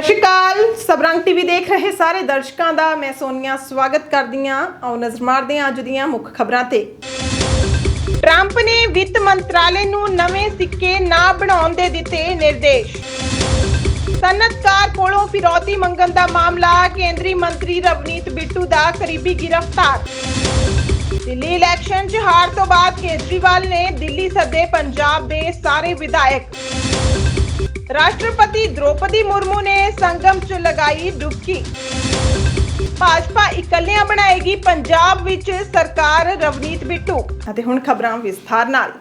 ਸਤਿ ਸ਼੍ਰੀ ਅਕਾਲ। ਸਬਰੰਗ ਟੀਵੀ ਦੇਖ ਰਹੇ ਸਾਰੇ ਦਰਸ਼ਕਾਂ ਦਾ ਮੈਂ ਸੋਨੀਆ ਸਵਾਗਤ ਕਰਦੀ ਹਾਂ। ਆਓ ਨਜ਼ਰ ਮਾਰਦੇ ਹਾਂ ਅੱਜ ਦੀਆਂ ਮੁੱਖ ਖਬਰਾਂ ਤੇ। ਟਰੰਪ ਨੇ ਵਿੱਤ ਮੰਤਰਾਲੇ ਨੂੰ ਨਵੇਂ ਸਿੱਕੇ ਨਾ ਬਣਾਉਣ ਦੇ ਦਿੱਤੇ ਨਿਰਦੇਸ਼। ਸਨਅਤਕਾਰ ਕੋਲੋਂ ਫਿਰੌਤੀ ਮੰਗਣ ਦਾ ਮਾਮਲਾ, ਕੇਂਦਰੀ ਮੰਤਰੀ ਰਵਨੀਤ ਬਿੱਟੂ ਦਾ ਕਰੀਬੀ ਗ੍ਰਿਫਤਾਰ। ਦਿੱਲੀ ਇਲੈਕਸ਼ਨ 'ਚ ਹਾਰ ਤੋਂ ਬਾਅਦ ਕੇਜਰੀਵਾਲ ਨੇ ਦਿੱਲੀ ਸੱਦੇ ਪੰਜਾਬ ਦੇ ਸਾਰੇ ਵਿਧਾਇਕ। ਰਾਸ਼ਟਰਪਤੀ ਦ੍ਰੋਪਦੀ ਮੁਰਮੂ ਨੇ ਸੰਗਮ 'ਚ ਲਗਾਈ ਡੁਬਕੀ ਭਾਜਪਾ ਇਕੱਲਿਆਂ ਬਣਾਏਗੀ ਪੰਜਾਬ ਵਿੱਚ ਸਰਕਾਰ ਰਵਨੀਤ ਬਿੱਟੂ ਅਤੇ ਹੁਣ ਖਬਰਾਂ ਵਿਸਥਾਰ ਨਾਲ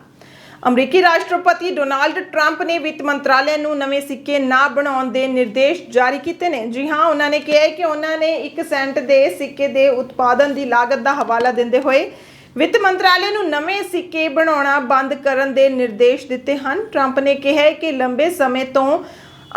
ਅਮਰੀਕੀ ਰਾਸ਼ਟਰਪਤੀ ਡੋਨਾਲਡ ਟਰੰਪ ਨੇ ਵਿੱਤ ਮੰਤਰਾਲੇ ਨੂੰ ਨਵੇਂ ਸਿੱਕੇ ਨਾ ਬਣਾਉਣ ਦੇ ਨਿਰਦੇਸ਼ ਜਾਰੀ ਕੀਤੇ ਨੇ ਜੀ ਹਾਂ ਉਹਨਾਂ ਨੇ ਕਿਹਾ ਕਿ ਉਹਨਾਂ ਨੇ 1 ਸੈਂਟ ਦੇ ਸਿੱਕੇ ਦੇ ਉਤਪਾਦਨ ਦੀ ਲਾਗਤ ਦਾ ਹਵਾਲਾ ਦਿੰਦੇ ਹੋਏ ਵਿੱਤ ਮੰਤਰਾਲੇ ਨੂੰ ਨਵੇਂ ਸਿੱਕੇ ਬਣਾਉਣਾ ਬੰਦ ਕਰਨ ਦੇ ਨਿਰਦੇਸ਼ ਦਿੱਤੇ ਹਨ। ਟਰੰਪ ਨੇ ਕਿਹਾ ਹੈ ਕਿ ਲੰਬੇ ਸਮੇਂ ਤੋਂ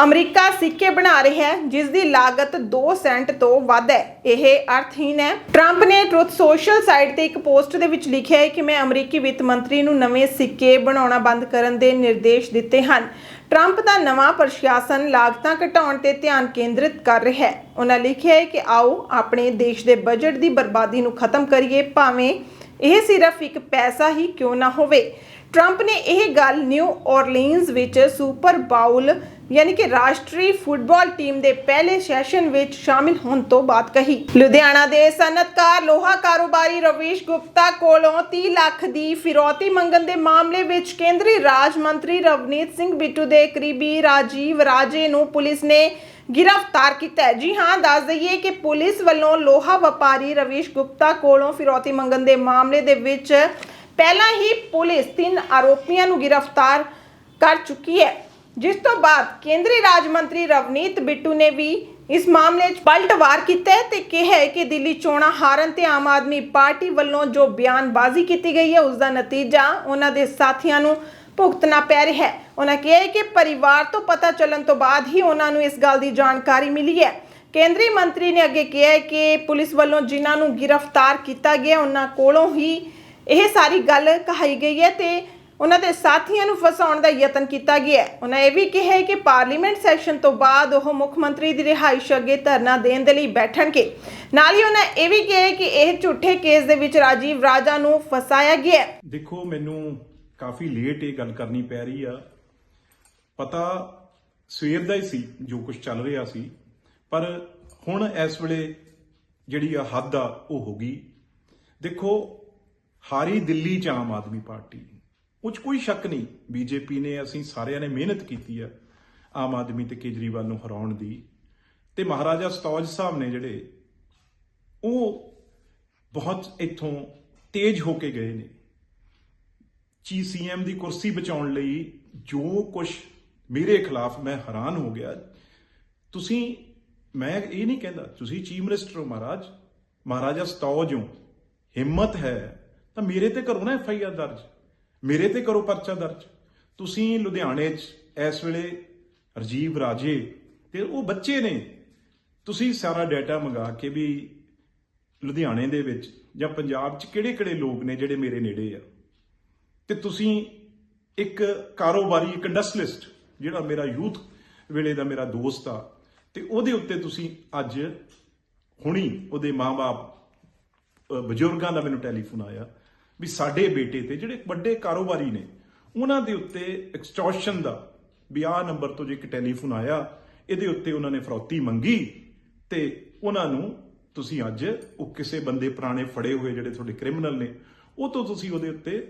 ਅਮਰੀਕਾ ਸਿੱਕੇ ਬਣਾ ਰਿਹਾ ਹੈ, ਜਿਸ ਦੀ ਲਾਗਤ 2 ਸੈਂਟ ਤੋਂ ਵੱਧ ਹੈ। ਇਹ ਅਰਥਹੀਨ ਹੈ। ਟਰੰਪ ਨੇ ਟਰੁੱਥ ਸੋਸ਼ਲ ਸਾਈਟ ਤੇ ਇੱਕ ਪੋਸਟ ਦੇ ਵਿੱਚ ਲਿਖਿਆ ਹੈ ਕਿ ਮੈਂ ਅਮਰੀਕੀ ਵਿੱਤ ਮੰਤਰੀ ਨੂੰ ਨਵੇਂ ਸਿੱਕੇ ਬਣਾਉਣਾ ਬੰਦ ਕਰਨ ਦੇ ਨਿਰਦੇਸ਼ ਦਿੱਤੇ ਹਨ। ਟਰੰਪ ਦਾ ਨਵਾਂ ਪ੍ਰਸ਼ਾਸਨ ਲਾਗਤਾਂ ਘਟਾਉਣ ਤੇ ਧਿਆਨ ਕੇਂਦਰਿਤ ਕਰ ਰਿਹਾ ਹੈ। ਉਹਨਾਂ ਲਿਖਿਆ ਹੈ ਕਿ ਆਓ ਆਪਣੇ ਦੇਸ਼ ਦੇ ਬਜਟ ਦੀ ਬਰਬਾਦੀ ਨੂੰ ਖਤਮ ਕਰੀਏ, ਭਾਵੇਂ ਇਹ ਸਿਰਫ ਇੱਕ ਪੈਸਾ ਹੀ ਕਿਉਂ ਨਾ ਹੋਵੇ? ਟਰੰਪ ਨੇ ਇਹ ਗੱਲ ਨਿਊ ਔਰਲੀਨਜ਼ ਵਿੱਚ ਸੁਪਰ ਬਾਊਲ ਯਾਨੀ ਕਿ ਰਾਸ਼ਟਰੀ ਫੁੱਟਬਾਲ ਟੀਮ ਦੇ ਪਹਿਲੇ ਸੈਸ਼ਨ ਵਿੱਚ ਸ਼ਾਮਿਲ ਹੋਣ ਤੋਂ ਬਾਅਦ ਕਹੀ। ਲੁਧਿਆਣਾ ਦੇ ਸਨਅਤਕਾਰ ਲੋਹਾ ਕਾਰੋਬਾਰੀ ਰਵੀਸ਼ ਗੁਪਤਾ ਕੋਲੋਂ 30 ਲੱਖ ਦੀ ਫਿਰੌਤੀ ਮੰਗਣ ਦੇ ਮਾਮਲੇ ਵਿੱਚ ਕੇਂਦਰੀ ਰਾਜ ਮੰਤਰੀ ਰਵਨੀਤ ਸਿੰਘ ਬਿੱਟੂ ਦੇ ਕਰੀਬੀ ਰਾਜੀਵ ਰਾਜੇ ਨੂੰ ਪੁਲਿਸ ਨੇ ਗ੍ਰਿਫਤਾਰ ਕੀਤਾ ਹੈ। ਜੀ ਹਾਂ, ਦੱਸ ਦਈਏ ਕਿ ਪੁਲਿਸ ਵੱਲੋਂ ਲੋਹਾ ਵਪਾਰੀ ਰਵੀਸ਼ ਗੁਪਤਾ ਕੋਲੋਂ ਫਿਰੌਤੀ ਮੰਗਣ ਦੇ ਮਾਮਲੇ ਦੇ ਵਿੱਚ ਪਹਿਲਾਂ ਹੀ ਪੁਲਿਸ ਤਿੰਨ ਆਰੋਪੀਆਂ ਨੂੰ ਗ੍ਰਿਫਤਾਰ ਕਰ ਚੁੱਕੀ ਹੈ। ਜਿਸ ਤੋਂ ਬਾਅਦ ਕੇਂਦਰੀ ਰਾਜ ਮੰਤਰੀ ਰਵਨੀਤ ਬਿੱਟੂ ਨੇ ਵੀ ਇਸ ਮਾਮਲੇ 'ਚ ਪਲਟਵਾਰ ਕੀਤਾ ਹੈ ਤੇ ਕਿਹਾ ਹੈ ਕਿ ਦਿੱਲੀ ਚੋਣਾਂ ਹਾਰਨ ਤੇ ਆਮ ਆਦਮੀ ਪਾਰਟੀ ਵੱਲੋਂ ਜੋ ਬਿਆਨਬਾਜ਼ੀ ਕੀਤੀ ਗਈ ਹੈ ਉਸ ਦਾ ਨਤੀਜਾ ਉਹਨਾਂ ਦੇ ਸਾਥੀਆਂ ਨੂੰ ਭੁਗਤਣਾ ਪੈ ਰਿਹਾ ਹੈ। ਉਹਨਾਂ ਕਿਹਾ ਹੈ ਕਿ ਪਰਿਵਾਰ ਤੋਂ ਪਤਾ ਚੱਲਣ ਤੋਂ ਬਾਅਦ ਹੀ ਉਹਨਾਂ ਨੂੰ ਇਸ ਗੱਲ ਦੀ ਜਾਣਕਾਰੀ ਮਿਲੀ ਹੈ। ਕੇਂਦਰੀ ਮੰਤਰੀ ਨੇ ਅੱਗੇ ਕਿਹਾ ਹੈ ਕਿ ਪੁਲਿਸ ਵੱਲੋਂ ਜਿਨ੍ਹਾਂ ਨੂੰ ਗ੍ਰਿਫਤਾਰ ਕੀਤਾ ਗਿਆ, ਉਹਨਾਂ ਕੋਲੋਂ ਹੀ ਇਹ ਸਾਰੀ ਗੱਲ ਕਹਾਈ ਗਈ ਹੈ ਤੇ ਉਹਨਾਂ ਦੇ ਸਾਥੀਆਂ ਨੂੰ ਫਸਾਉਣ ਦਾ ਯਤਨ ਕੀਤਾ ਗਿਆ ਉਹਨਾਂ ਇਹ ਵੀ ਕਿਹਾ ਕਿ ਪਾਰਲੀਮੈਂਟ ਸੈਸ਼ਨ ਤੋਂ ਬਾਅਦ ਉਹ ਮੁੱਖ ਮੰਤਰੀ ਦੀ ਰਿਹਾਇਸ਼ ਅੱਗੇ ਧਰਨਾ ਦੇਣ ਦੇ ਲਈ ਬੈਠਣਗੇ। ਨਾਲ ਹੀ ਉਹਨਾਂ ਇਹ ਵੀ ਕਿਹਾ ਕਿ ਇਹ ਝੂਠੇ ਕੇਸ ਦੇ ਵਿੱਚ ਰਾਜੀਵ ਰਾਜਾ ਨੂੰ ਫਸਾਇਆ ਗਿਆ ਦੇਖੋ, ਮੈਨੂੰ ਕਾਫੀ ਲੇਟ ਇਹ ਗੱਲ ਕਰਨੀ ਪੈ ਰਹੀ ਆ। ਪਤਾ ਸਵੇਰ ਦਾ ਹੀ ਸੀ, ਜੋ ਕੁਝ ਚੱਲ ਰਿਹਾ ਸੀ। ਪਰ ਹੁਣ ਇਸ ਵੇਲੇ ਜਿਹੜੀ ਆ ਹੱਦ ਆ, ਉਹ ਹੋ ਗਈ। ਦੇਖੋ, ਹਾਰੀ ਦਿੱਲੀ ਚ ਆਮ ਆਦਮੀ ਪਾਰਟੀ। ਉਹ 'ਚ ਕੋਈ ਸ਼ੱਕ ਨਹੀਂ, ਬੀਜੇਪੀ ਨੇ ਅਸੀਂ ਸਾਰਿਆਂ ਨੇ ਮਿਹਨਤ ਕੀਤੀ ਆ, ਆਮ ਆਦਮੀ ਤੇ ਕੇਜਰੀਵਾਲ ਨੂੰ ਹਰਾਉਣ ਦੀ। ਤੇ ਮਹਾਰਾਜਾ ਸਤੌਜ ਸਾਹਿਬ ਨੇ ਜਿਹੜੇ, ਉਹ ਬਹੁਤ ਇੱਥੋਂ ਤੇਜ਼ ਹੋ ਕੇ ਗਏ ਨੇ। ਚੀ ਸੀਐਮ ਦੀ ਕੁਰਸੀ ਬਚਾਉਣ ਲਈ ਜੋ ਕੁਝ ਮੇਰੇ ਖਿਲਾਫ ਮੈਂ ਹੈਰਾਨ ਹੋ ਗਿਆ। ਤੁਸੀਂ, ਮੈਂ ਇਹ ਨਹੀਂ ਕਹਿੰਦਾ, ਤੁਸੀਂ ਚੀਫ ਮਿਨਿਸਟਰ ਹੋ ਮਹਾਰਾਜ, ਮਹਾਰਾਜਾ ਸਤੌਜ ਹੋ, ਹਿੰਮਤ ਹੈ, ਤਾਂ ਮੇਰੇ ਤੇ ਕਰੋ ਨਾ ਐਫ ਆਈ ਆਰ ਦਰਜ। ਮੇਰੇ ਤੇ ਕਰੋ ਪਰਚਾ ਦਰਜ। ਤੁਸੀਂ ਲੁਧਿਆਣੇ 'ਚ ਇਸ ਵੇਲੇ ਰਜੀਵ ਰਾਜੇ ਤੇ ਉਹ ਬੱਚੇ ਨੇ। ਤੁਸੀਂ ਸਾਰਾ ਡਾਟਾ ਮੰਗਾ ਕੇ ਵੀ ਲੁਧਿਆਣੇ ਦੇ ਵਿੱਚ ਜਾਂ ਪੰਜਾਬ 'ਚ ਕਿਹੜੇ-ਕਿਹੜੇ ਲੋਕ ਨੇ ਜਿਹੜੇ ਮੇਰੇ ਨੇੜੇ ਆ। ਤੇ ਤੁਸੀਂ ਇੱਕ ਕਾਰੋਬਾਰੀ, ਇੱਕ ਇੰਡਸਟਰੀਲਿਸਟ ਜਿਹੜਾ ਮੇਰਾ ਯੂਥ ਵੇਲੇ ਦਾ ਮੇਰਾ ਦੋਸਤ ਆ। ਤੇ ਉਹਦੇ ਉੱਤੇ ਤੁਸੀਂ ਅੱਜ ਹੁਣੀ ਉਹਦੇ ਮਾਪੇ ਬਜ਼ੁਰਗਾਂ ਦਾ ਮੈਨੂੰ ਟੈਲੀਫੋਨ ਆਇਆ। ਵੀ ਸਾਡੇ ਬੇਟੇ ਤੇ ਜਿਹੜੇ ਵੱਡੇ ਕਾਰੋਬਾਰੀ ਨੇ, ਉਹਨਾਂ ਦੇ ਉੱਤੇ ਐਕਸਟੋਰਸ਼ਨ ਦਾ ਵੀ ਆਹ ਨੰਬਰ ਤੋਂ ਜੇ ਇੱਕ ਟੈਲੀਫੋਨ ਆਇਆ, ਇਹਦੇ ਉੱਤੇ ਉਹਨਾਂ ਨੇ ਫਰੌਤੀ ਮੰਗੀ ਤੇ ਉਹਨਾਂ ਨੂੰ ਤੁਸੀਂ ਅੱਜ ਉਹ ਕਿਸੇ ਬੰਦੇ ਪੁਰਾਣੇ ਫੜੇ ਹੋਏ ਜਿਹੜੇ ਤੁਹਾਡੇ ਕ੍ਰਿਮੀਨਲ ਨੇ, ਉਹ ਤੋਂ ਤੁਸੀਂ ਉਹਦੇ ਉੱਤੇ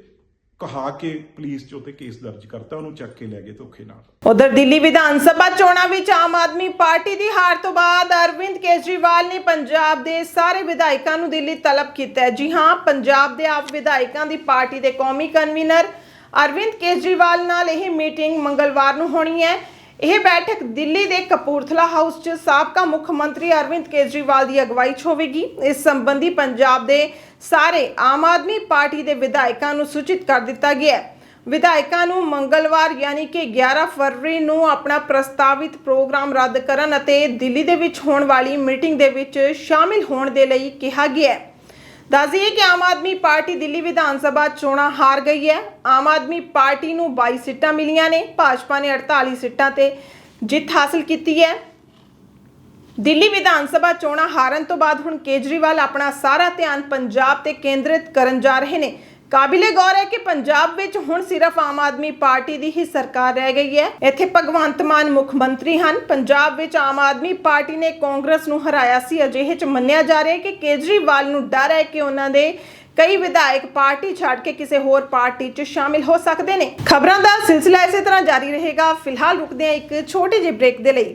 ਕਹਾ ਕੇ ਪੁਲਿਸ 'ਚ ਉੱਤੇ ਕੇਸ ਦਰਜ ਕਰਤਾ, ਉਹਨੂੰ ਚੱਕ ਕੇ ਲੈ ਗਏ ਧੋਖੇ ਨਾਲ। ਉਧਰ ਦਿੱਲੀ ਵਿਧਾਨ ਸਭਾ ਚੋਣਾਂ ਵਿੱਚ ਆਮ ਆਦਮੀ ਪਾਰਟੀ ਦੀ ਹਾਰ ਤੋਂ ਬਾਅਦ ਅਰਵਿੰਦ ਕੇਜਰੀਵਾਲ ਨੇ ਪੰਜਾਬ ਦੇ ਸਾਰੇ ਵਿਧਾਇਕਾਂ ਨੂੰ ਦਿੱਲੀ ਤਲਬ ਕੀਤਾ ਜੀ ਹਾਂ, ਪੰਜਾਬ ਦੇ ਆਪ ਵਿਧਾਇਕਾਂ ਦੀ ਪਾਰਟੀ ਦੇ ਕੌਮੀ ਕਨਵੀਨਰ ਅਰਵਿੰਦ ਕੇਜਰੀਵਾਲ ਨਾਲ ਇਹ ਮੀਟਿੰਗ ਮੰਗਲਵਾਰ ਨੂੰ ਹੋਣੀ ਹੈ। ਇਹ ਬੈਠਕ ਦਿੱਲੀ ਦੇ ਕਪੂਰਥਲਾ ਹਾਊਸ 'ਚ ਸਾਬਕਾ ਮੁੱਖ ਮੰਤਰੀ ਅਰਵਿੰਦ ਕੇਜਰੀਵਾਲ ਦੀ ਅਗਵਾਈ 'ਚ ਹੋਵੇਗੀ। ਇਸ ਸੰਬੰਧੀ ਪੰਜਾਬ ਦੇ ਸਾਰੇ ਆਮ ਆਦਮੀ ਪਾਰਟੀ ਦੇ ਵਿਧਾਇਕਾਂ ਨੂੰ ਸੂਚਿਤ ਕਰ ਦਿੱਤਾ ਗਿਆ ਹੈ। ਵਿਧਾਇਕਾਂ ਨੂੰ ਮੰਗਲਵਾਰ ਯਾਨੀ ਕਿ 11 ਫਰਵਰੀ ਨੂੰ ਆਪਣਾ ਪ੍ਰਸਤਾਵਿਤ ਪ੍ਰੋਗਰਾਮ ਰੱਦ ਕਰਨ ਅਤੇ ਦਿੱਲੀ ਦੇ ਵਿੱਚ ਹੋਣ ਵਾਲੀ ਮੀਟਿੰਗ ਦੇ ਵਿੱਚ ਸ਼ਾਮਿਲ ਹੋਣ ਦੇ ਲਈ ਕਿਹਾ ਗਿਆ ਹੈ। ਦੱਸਦੀਏ ਕਿ ਆਮ ਆਦਮੀ ਪਾਰਟੀ ਦਿੱਲੀ ਵਿਧਾਨ ਸਭਾ ਚੋਣਾਂ ਹਾਰ ਗਈ ਹੈ। ਆਮ ਆਦਮੀ ਪਾਰਟੀ ਨੂੰ 22 ਸੀਟਾਂ ਮਿਲੀਆਂ ਨੇ। ਭਾਜਪਾ ਨੇ 48 ਸੀਟਾਂ ਤੇ ਜਿੱਤ ਹਾਸਲ ਕੀਤੀ ਹੈ। ਦਿੱਲੀ ਵਿਧਾਨ ਸਭਾ ਚੋਣਾਂ ਹਾਰਨ ਤੋਂ ਬਾਅਦ ਹੁਣ ਕੇਜਰੀਵਾਲ ਆਪਣਾ ਸਾਰਾ ਧਿਆਨ ਪੰਜਾਬ ਤੇ ਕੇਂਦਰਿਤ ਕਰਨ ਜਾ ਰਹੇ ਨੇ। ਕਾਬਿਲੇ ਗੌਰ ਹੈ ਕਿ ਪੰਜਾਬ ਵਿੱਚ ਹੁਣ ਸਿਰਫ ਆਮ ਆਦਮੀ ਪਾਰਟੀ ਦੀ ਹੀ ਸਰਕਾਰ ਰਹਿ ਗਈ ਹੈ। ਇੱਥੇ ਭਗਵੰਤ ਮਾਨ ਮੁੱਖ ਮੰਤਰੀ ਹਨ। ਪੰਜਾਬ ਵਿੱਚ ਆਮ ਆਦਮੀ ਪਾਰਟੀ ਨੇ ਕਾਂਗਰਸ ਨੂੰ ਹਰਾਇਆ ਸੀ। ਅਜਿਹੇ ਚ ਮੰਨਿਆ ਜਾ ਰਿਹਾ ਹੈ ਕਿ ਕੇਜਰੀਵਾਲ ਨੂੰ ਡਰ ਹੈ ਕਿ ਉਹਨਾਂ ਦੇ ਕਈ ਵਿਧਾਇਕ ਪਾਰਟੀ ਛੱਡ ਕੇ ਕਿਸੇ ਹੋਰ ਪਾਰਟੀ 'ਚ ਸ਼ਾਮਿਲ ਹੋ ਸਕਦੇ ਨੇ। ਖਬਰਾਂ ਦਾ ਸਿਲਸਿਲਾ ਇਸੇ ਤਰ੍ਹਾਂ ਜਾਰੀ ਰਹੇਗਾ। ਫਿਲਹਾਲ ਰੁਕਦੇ ਹਾਂ ਇੱਕ ਛੋਟੀ ਜਿਹੀ ਬ੍ਰੇਕ ਦੇ ਲਈ।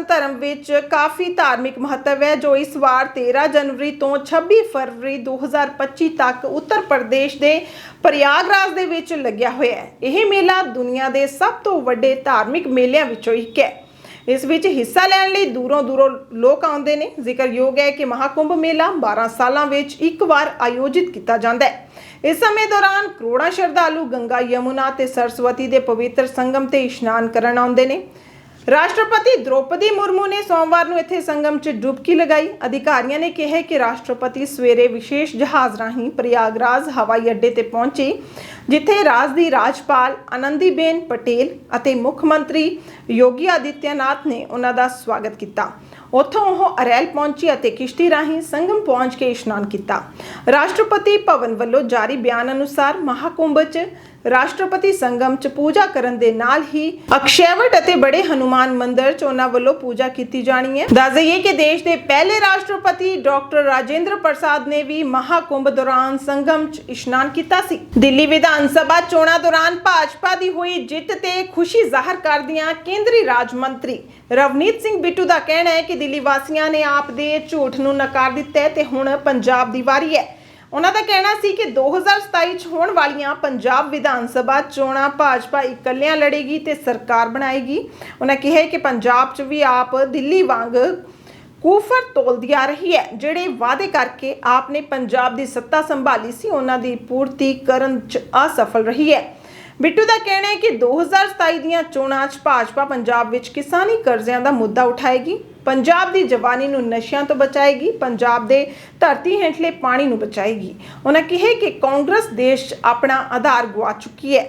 ਸਿੱਖ ਧਰਮ ਵਿੱਚ ਕਾਫੀ ਧਾਰਮਿਕ ਮਹੱਤਵ ਹੈ, ਜੋ ਇਸ ਵਾਰ 13 ਜਨਵਰੀ ਤੋਂ 26 ਫਰਵਰੀ 2025 ਤੱਕ ਉੱਤਰ ਪ੍ਰਦੇਸ਼ ਦੇ ਪ੍ਰਯਾਗਰਾਜ ਦੇ ਵਿੱਚ ਲੱਗਿਆ ਹੋਇਆ ਹੈ। ਇਹ ਮੇਲਾ ਦੁਨੀਆ ਦੇ ਸਭ ਤੋਂ ਵੱਡੇ ਧਾਰਮਿਕ ਮੇਲਿਆਂ ਵਿੱਚੋਂ ਇੱਕ ਹੈ। ਇਸ ਵਿੱਚ ਹਿੱਸਾ ਲੈਣ ਲਈ ਦੂਰੋਂ ਦੂਰੋਂ ਲੋਕ ਆਉਂਦੇ ਨੇ। ਜ਼ਿਕਰਯੋਗ ਹੈ ਕਿ ਮਹਾਕੁੰਭ ਮੇਲਾ 12 ਸਾਲਾਂ ਵਿੱਚ ਇੱਕ ਵਾਰ ਆਯੋਜਿਤ ਕੀਤਾ ਜਾਂਦਾ ਹੈ। ਇਸ ਸਮੇਂ ਦੌਰਾਨ ਕਰੋੜਾਂ ਸ਼ਰਧਾਲੂ ਗੰਗਾ, ਯਮੁਨਾ ਤੇ ਸਰਸਵਤੀ ਦੇ ਪਵਿੱਤਰ ਸੰਗਮ ਤੇ ਇਸ਼ਨਾਨ ਕਰਨ ਆਉਂਦੇ ਨੇ। ਰਾਸ਼ਟਰਪਤੀ ਦ੍ਰੋਪਦੀ ਮੁਰਮੂ ਨੇ ਸੋਮਵਾਰ ਨੂੰ ਇੱਥੇ ਸੰਗਮ 'ਚ ਡੁਬਕੀ ਲਗਾਈ। ਅਧਿਕਾਰੀਆਂ ਨੇ ਕਿਹਾ ਕਿ ਰਾਸ਼ਟਰਪਤੀ ਸਵੇਰੇ ਵਿਸ਼ੇਸ਼ ਜਹਾਜ਼ ਰਾਹੀਂ ਪ੍ਰਯਾਗਰਾਜ ਹਵਾਈ ਅੱਡੇ ਤੇ ਪਹੁੰਚੇ, ਜਿੱਥੇ ਰਾਜ ਦੀ ਰਾਜਪਾਲ ਆਨੰਦੀਬੇਨ ਪਟੇਲ ਅਤੇ ਮੁੱਖ ਮੰਤਰੀ ਯੋਗੀ ਆਦਿੱਤਿਆਨਾਥ ਨੇ ਉਹਨਾਂ ਦਾ ਸਵਾਗਤ ਕੀਤਾ। ਉੱਥੋਂ ਉਹ ਅਰੈਲ ਪਹੁੰਚੀ ਅਤੇ ਕਿਸ਼ਤੀ ਰਾਹੀਂ ਸੰਗਮ ਪਹੁੰਚ ਕੇ ਇਸ਼ਨਾਨ ਕੀਤਾ। ਰਾਸ਼ਟਰਪਤੀ ਭਵਨ ਵੱਲੋਂ ਜਾਰੀ ਬਿਆਨ ਅਨੁਸਾਰ ਮਹਾਕੁੰਭ 'ਚ ਰਾਸ਼ਟਰਪਤੀ ਸੰਗਮ 'ਚ ਪੂਜਾ ਕਰਨ ਦੇ ਨਾਲ ਹੀ ਅਕਸ਼ੈਵਟ ਅਤੇ ਬੜੇ ਹਨੂਮਾਨ ਮੰਦਿਰ 'ਚ ਉਹਨਾਂ ਵੱਲੋਂ ਪੂਜਾ ਕੀਤੀ ਜਾਣੀ ਹੈ। ਦੱਸ ਦਈਏ ਕਿ ਦੇਸ਼ ਦੇ ਪਹਿਲੇ ਰਾਸ਼ਟਰਪਤੀ ਡਾਕਟਰ ਰਾਜੇਂਦਰ ਪ੍ਰਸਾਦ ਨੇ ਵੀ ਮਹਾਕੁੰਭ ਦੌਰਾਨ ਸੰਗਮ 'ਚ ਇਸ਼ਨਾਨ ਕੀਤਾ ਸੀ। ਦਿੱਲੀ ਵਿਧਾਨ ਸਭਾ ਚੋਣਾਂ ਦੌਰਾਨ ਭਾਜਪਾ ਦੀ ਹੋਈ ਜਿੱਤ ਤੇ ਖੁਸ਼ੀ ਜ਼ਾਹਰ ਕਰਦਿਆਂ ਕੇਂਦਰੀ ਰਾਜ ਮੰਤਰੀ ਰਵਨੀਤ ਸਿੰਘ ਬਿੱਟੂ ਦਾ ਕਹਿਣਾ ਹੈ ਕਿ ਦਿੱਲੀ ਵਾਸੀਆਂ ਨੇ ਆਪ ਦੇ ਝੂਠ ਨੂੰ ਨਕਾਰ ਦਿੱਤਾ ਹੈ ਤੇ ਹੁਣ ਪੰਜਾਬ ਦੀ ਵਾਰੀ ਹੈ। ਉਹਨਾਂ ਦਾ ਕਹਿਣਾ ਸੀ ਕਿ 2027 ਚ ਹੋਣ ਵਾਲੀਆਂ ਪੰਜਾਬ ਵਿਧਾਨ ਸਭਾ ਚੋਣਾਂ ਭਾਜਪਾ ਇਕੱਲਿਆਂ ਲੜੇਗੀ ਤੇ ਸਰਕਾਰ ਬਣਾਏਗੀ। ਉਹਨਾਂ ਕਿਹਾ ਕਿ ਪੰਜਾਬ 'ਚ ਵੀ ਆਪ ਦਿੱਲੀ ਵਾਂਗ ਕੂਫਰ ਤੋਲਦੀ ਆ ਰਹੀ ਹੈ, ਜਿਹੜੇ ਵਾਅਦੇ ਕਰਕੇ ਆਪ ਨੇ ਪੰਜਾਬ ਦੀ ਸੱਤਾ ਸੰਭਾਲੀ ਸੀ, ਉਹਨਾਂ ਦੀ ਪੂਰਤੀ ਕਰਨ 'ਚ ਅਸਫਲ ਰਹੀ ਹੈ। ਬਿੱਟੂ ਦਾ ਕਹਿਣਾ ਹੈ ਕਿ 2027 ਦੀਆਂ ਚੋਣਾਂ 'ਚ ਭਾਜਪਾ ਪੰਜਾਬ ਵਿੱਚ ਕਿਸਾਨੀ ਕਰਜ਼ਿਆਂ ਦਾ ਮੁੱਦਾ ਉਠਾਏਗੀ। ਪੰਜਾਬ ਦੀ ਜਵਾਨੀ ਨੂੰ ਨਸ਼ਿਆਂ ਤੋਂ ਬਚਾਏਗੀ। ਪੰਜਾਬ ਦੇ ਧਰਤੀ ਹੇਠਲੇ ਪਾਣੀ ਨੂੰ ਬਚਾਏਗੀ। ਉਹਨਾਂ ਕਿਹਾ ਕਿ ਕਾਂਗਰਸ ਦੇਸ਼ 'ਚ ਆਪਣਾ ਆਧਾਰ ਗਵਾ ਚੁੱਕੀ ਹੈ।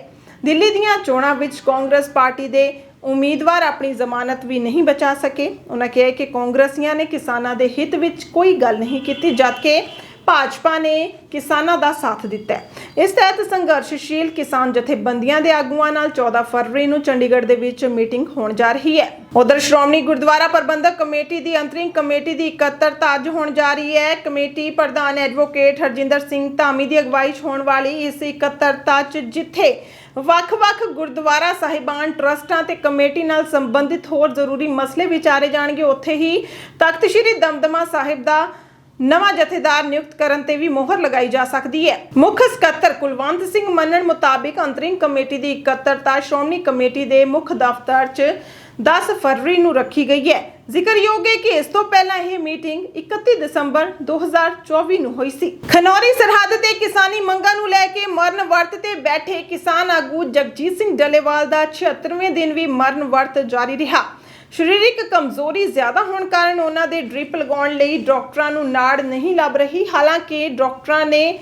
ਦਿੱਲੀ ਦੀਆਂ ਚੋਣਾਂ ਵਿੱਚ ਕਾਂਗਰਸ ਪਾਰਟੀ ਦੇ ਉਮੀਦਵਾਰ ਆਪਣੀ ਜ਼ਮਾਨਤ ਵੀ ਨਹੀਂ ਬਚਾ ਸਕੇ। ਉਹਨਾਂ ਕਿਹਾ ਕਿ ਕਾਂਗਰਸੀਆਂ ਨੇ ਕਿਸਾਨਾਂ ਦੇ ਹਿੱਤ ਵਿੱਚ ਕੋਈ ਗੱਲ ਨਹੀਂ ਕੀਤੀ, ਜਦਕਿ ਭਾਜਪਾ ਨੇ ਕਿਸਾਨਾਂ ਦਾ ਸਾਥ ਦਿੱਤਾ ਹੈ। ਇਸ ਤਹਿਤ ਸੰਘਰਸ਼ਸ਼ੀਲ ਕਿਸਾਨ ਜਥੇਬੰਦੀਆਂ ਦੇ ਆਗੂਆਂ ਨਾਲ 14 ਫਰਵਰੀ ਨੂੰ ਚੰਡੀਗੜ੍ਹ ਦੇ ਵਿੱਚ ਮੀਟਿੰਗ ਹੋਣ ਜਾ ਰਹੀ ਹੈ। ਉਧਰ ਸ਼੍ਰੋਮਣੀ ਗੁਰਦੁਆਰਾ ਪ੍ਰਬੰਧਕ ਕਮੇਟੀ ਦੀ ਅੰਤਰਿਮ ਕਮੇਟੀ ਦੀ ਇਕੱਤਰਤਾ ਅੱਜ ਹੋਣ ਜਾ ਰਹੀ ਹੈ। ਕਮੇਟੀ ਪ੍ਰਧਾਨ ਐਡਵੋਕੇਟ ਹਰਜਿੰਦਰ ਸਿੰਘ ਧਾਮੀ ਦੀ ਅਗਵਾਈ 'ਚ ਹੋਣ ਵਾਲੀ ਇਸ ਇਕੱਤਰਤਾ 'ਚ ਜਿੱਥੇ ਵੱਖ-ਵੱਖ ਗੁਰਦੁਆਰਾ ਸਾਹਿਬਾਨ, ਟਰਸਟਾਂ ਤੇ ਕਮੇਟੀ ਨਾਲ ਸੰਬੰਧਿਤ ਹੋਰ ਜ਼ਰੂਰੀ ਮਸਲੇ ਵਿਚਾਰੇ ਜਾਣਗੇ। ਉੱਥੇ ਹੀ ਤਖਤ ਸ੍ਰੀ ਦਮਦਮਾ ਸਾਹਿਬ ਦਾ ਨਵਾਂ ਜਥੇਦਾਰ ਨਿਯੁਕਤ ਕਰਨ ਤੇ ਵੀ ਮੋਹਰ ਲਗਾਈ ਜਾ ਸਕਦੀ ਹੈ। ਮੁੱਖ ਸਕੱਤਰ ਕੁਲਵੰਤ ਸਿੰਘ ਮੰਨਣ ਮੁਤਾਬਿਕ ਅੰਤਰਿਮ ਕਮੇਟੀ ਦੀ ਇਕੱਤਰਤਾ ਸ਼੍ਰੋਮਣੀ ਕਮੇਟੀ ਦੇ ਮੁੱਖ ਦਫ਼ਤਰ 'ਚ 10 ਫਰਵਰੀ ਨੂੰ ਰੱਖੀ ਗਈ ਹੈ। ਜ਼ਿਕਰਯੋਗ ਹੈ ਕਿ ਇਸ ਤੋਂ ਪਹਿਲਾਂ ਇਹ ਮੀਟਿੰਗ 31 ਦਸੰਬਰ 2024 ਨੂੰ ਹੋਈ ਸੀ। ਖਨੌਰੀ ਸਰਹੱਦ ਤੇ ਕਿਸਾਨੀ ਮੰਗਾਂ ਨੂੰ ਲੈ ਕੇ ਮਰਨ ਵਰਤ ਤੇ ਬੈਠੇ ਕਿਸਾਨ ਆਗੂ ਜਗਜੀਤ ਸਿੰਘ ਡੱਲੇਵਾਲ ਦਾ 76ਵੇਂ ਦਿਨ ਵੀ ਮਰਨ ਵਰਤ ਜਾਰੀ ਰਿਹਾ। ਸਰੀਰਕ ਕਮਜ਼ੋਰੀ ਜ਼ਿਆਦਾ ਹੋਣ ਕਾਰਨ ਉਹਨਾਂ ਦੇ ਡ੍ਰਿਪ ਲਗਾਉਣ ਲਈ ਡਾਕਟਰਾਂ ਨੂੰ ਨਾੜ ਨਹੀਂ ਲੱਭ ਰਹੀ। ਹਾਲਾਂਕਿ ਡਾਕਟਰਾਂ ਨੇ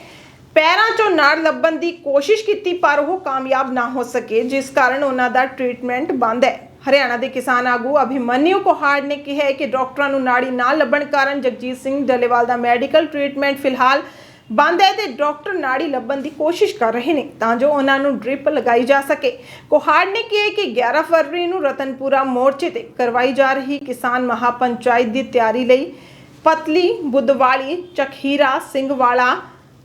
ਪੈਰਾਂ 'ਚੋਂ ਨਾੜ ਲੱਭਣ ਦੀ ਕੋਸ਼ਿਸ਼ ਕੀਤੀ, ਪਰ ਉਹ ਕਾਮਯਾਬ ਨਾ ਹੋ ਸਕੇ, ਜਿਸ ਕਾਰਨ ਉਹਨਾਂ ਦਾ ਟ੍ਰੀਟਮੈਂਟ ਬੰਦ ਹੈ। ਹਰਿਆਣਾ ਦੇ ਕਿਸਾਨ ਆਗੂ ਅਭਿਮਨਿਊ ਕੋਹਾੜ ਨੇ ਕਿਹਾ ਕਿ ਡਾਕਟਰਾਂ ਨੂੰ ਨਾੜੀ ਨਾ ਲੱਭਣ ਕਾਰਨ ਜਗਜੀਤ ਸਿੰਘ ਡੱਲੇਵਾਲ ਦਾ ਮੈਡੀਕਲ ਟ੍ਰੀਟਮੈਂਟ ਫਿਲਹਾਲ ਬੰਦ ਹੈ ਤੇ ਡਾਕਟਰ ਨਾੜੀ ਲੱਭਣ ਦੀ ਕੋਸ਼ਿਸ਼ ਕਰ ਰਹੇ ਨੇ, ਤਾਂ ਜੋ ਉਹਨਾਂ ਨੂੰ ਡ੍ਰਿਪ ਲਗਾਈ ਜਾ ਸਕੇ। ਕੋਹਾੜ ਨੇ ਕਿਹਾ ਕਿ 11 ਫਰਵਰੀ ਨੂੰ ਰਤਨਪੁਰਾ ਮੋਰਚੇ ਤੇ ਕਰਵਾਈ ਜਾ ਰਹੀ ਕਿਸਾਨ ਮਹਾਪੰਚਾਇਤ ਦੀ ਤਿਆਰੀ ਲਈ ਪਤਲੀ, ਬੁੱਧਵਾਲੀ, ਚਖੀਰਾ, ਸਿੰਘਵਾਲਾ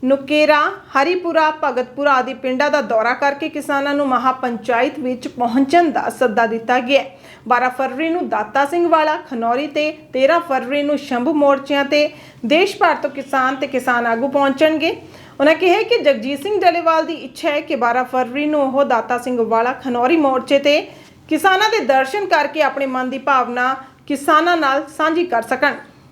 ਨੁਕੇਰਾ, ਹਰੀਪੁਰਾ, ਭਗਤਪੁਰਾ ਆਦਿ ਪਿੰਡਾਂ ਦਾ ਦੌਰਾ ਕਰਕੇ ਕਿਸਾਨਾਂ ਨੂੰ ਮਹਾਪੰਚਾਇਤ ਵਿੱਚ ਪਹੁੰਚਣ ਦਾ ਸੱਦਾ ਦਿੱਤਾ ਗਿਆ ਹੈ। 12 ਫਰਵਰੀ ਨੂੰ ਦਾਤਾ ਸਿੰਘ ਵਾਲਾ, ਖਨੌਰੀ ਤੇ 13 ਫਰਵਰੀ ਨੂੰ ਸ਼ੰਭੂ ਮੋਰਚਿਆਂ ਤੇ ਦੇਸ਼ ਭਰ ਤੋਂ ਕਿਸਾਨ ਤੇ ਕਿਸਾਨ ਆਗੂ ਪਹੁੰਚਣਗੇ ਉਹਨਾਂ ਕਿਹਾ ਕਿ ਜਗਜੀਤ ਸਿੰਘ ਡੱਲੇਵਾਲ ਦੀ ਇੱਛਾ ਹੈ ਕਿ 12 ਫਰਵਰੀ ਨੂੰ ਉਹ ਦਾਤਾ ਸਿੰਘ ਵਾਲਾ, ਖਨੌਰੀ ਮੋਰਚੇ ਤੇ ਕਿਸਾਨਾਂ ਦੇ ਦਰਸ਼ਨ ਕਰਕੇ ਆਪਣੇ ਮਨ ਦੀ ਭਾਵਨਾ ਕਿਸਾਨਾਂ ਨਾਲ ਸਾਂਝੀ ਕਰ ਸਕਣ